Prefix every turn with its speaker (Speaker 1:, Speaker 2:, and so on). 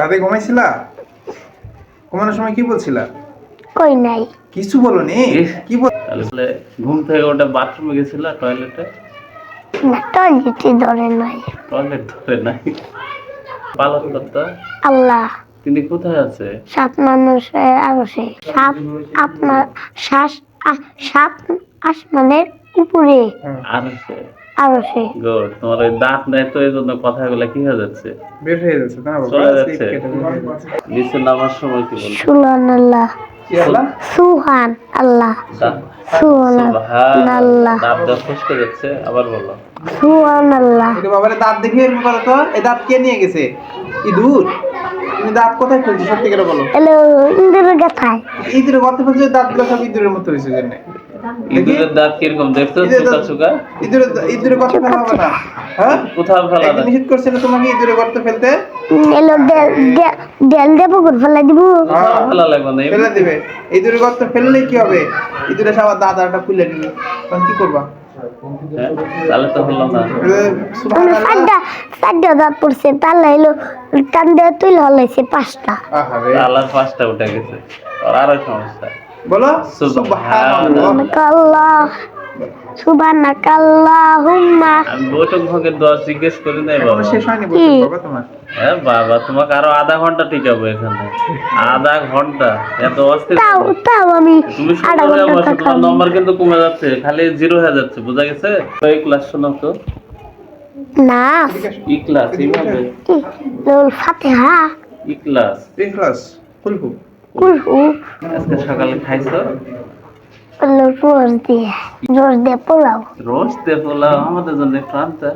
Speaker 1: রাতে ঘুমাইছিলা? ঘুমানোর সময় কি বলছিলা?
Speaker 2: কই নাই।
Speaker 1: কিছু বলনি?
Speaker 3: ইস।
Speaker 1: কি বল
Speaker 3: তাহলে ঘুম থেকে ওটা বাথরুমে গেছিল টয়লেটে?
Speaker 2: না টয়লেটে ধরে নাই।
Speaker 3: টয়লেট ধরে নাই? পালন করতো?
Speaker 2: আল্লাহ।
Speaker 3: তিনি কোথায় আছে?
Speaker 2: সাত মানুষের আরসে। সাত আপনার শ্বাস সাত আসমানের উপরে।
Speaker 3: আছে গুড তোমার ওই দাঁত নাই তো এই জন্য কথাগুলো কি হয়ে যাচ্ছে?
Speaker 1: বের হয়ে যাচ্ছে না বাবা
Speaker 3: চলে যাচ্ছে। নিচে নামার সময় কি বলছো?
Speaker 2: সুলান আল্লাহ? সুহান আল্লাহ সুহান আল্লাহ
Speaker 3: দাঁত দাঁত ফসকে যাচ্ছে আবার বলো।
Speaker 2: সুহান আল্লাহ
Speaker 1: বাবারে দাঁত দেখে এরকম করো তো এই দাঁত কে নিয়ে গেছে? ইঁদুর? তুমি দাঁত কোথায় ফেলছো সত্যি করে বলো।
Speaker 2: হ্যালো ইন্দ্রের গাথায়।
Speaker 1: ইঁদুরের গর্তে ফেলছো দাঁতগুলো সব ইঁদুরের মতো হয়েছে জন্য।
Speaker 3: ইঁদুরের দাঁত কীরকম? দেখছ? চুকা চুকা
Speaker 1: ইঁদুরের ইঁদুরের গর্তে ফেলা হবে না। হ্যাঁ?
Speaker 3: কোথাও ফেলা না
Speaker 1: নিষেধ করছে না তোমাকে ইঁদুরের গর্তে ফেলতে?
Speaker 2: এলো ডেল দেবো করে ফেলাই দিব।
Speaker 3: ফেলা লাগবে না
Speaker 1: ফেলে দিবে। ইঁদুরের গর্তে ফেললে কি হবে? ইঁদুরের সবার দাঁত আরটা খুলে নিবে। তখন কি করবা?
Speaker 3: হ্যাঁ? তাহলে তো হলো না।
Speaker 2: চারটা চারটা দাঁত পড়ছে তাহলে এলো টান দিয়ে তুই হলাইছে পাঁচটা।
Speaker 1: আহারে।
Speaker 3: আল্লাহর পাঁচটা উঠে গেছে। আর আরও সমস্যা।
Speaker 1: বলো?
Speaker 3: সুবহানাল্লাহ।
Speaker 2: সুবহানাকাল্লাহুম্মা।
Speaker 3: আমি বৈঠক ভঙ্গের দোয়া জিজ্ঞেস করি নাই বাবা।
Speaker 1: শেষ হয়নি বলছো
Speaker 2: কি?
Speaker 1: বাবা তোমার?
Speaker 3: হ্যাঁ বাবা তোমাকে আরও আধা ঘণ্টা টিকাবো এখানে। আধা ঘণ্টা এত অস্থির
Speaker 2: তাও তাও আমি
Speaker 3: তুমি
Speaker 2: আধা ঘণ্টা
Speaker 3: বসো তোমার নম্বর কিন্তু কমে যাচ্ছে খালি জিরো হয়ে যাচ্ছে বোঝা গেছে? এই ক্লাস শোনো তো।
Speaker 2: না।
Speaker 3: ই ক্লাস এইভাবে।
Speaker 2: ফাতিহা?
Speaker 1: ইখলাস
Speaker 2: কুলহু
Speaker 3: আজকে সকালে খাইছো?
Speaker 2: রোজ দিয়ে রোজ দিয়ে পোলাও।
Speaker 3: রোজ দিয়ে পোলাও আমাদের জন্য একটু আনতে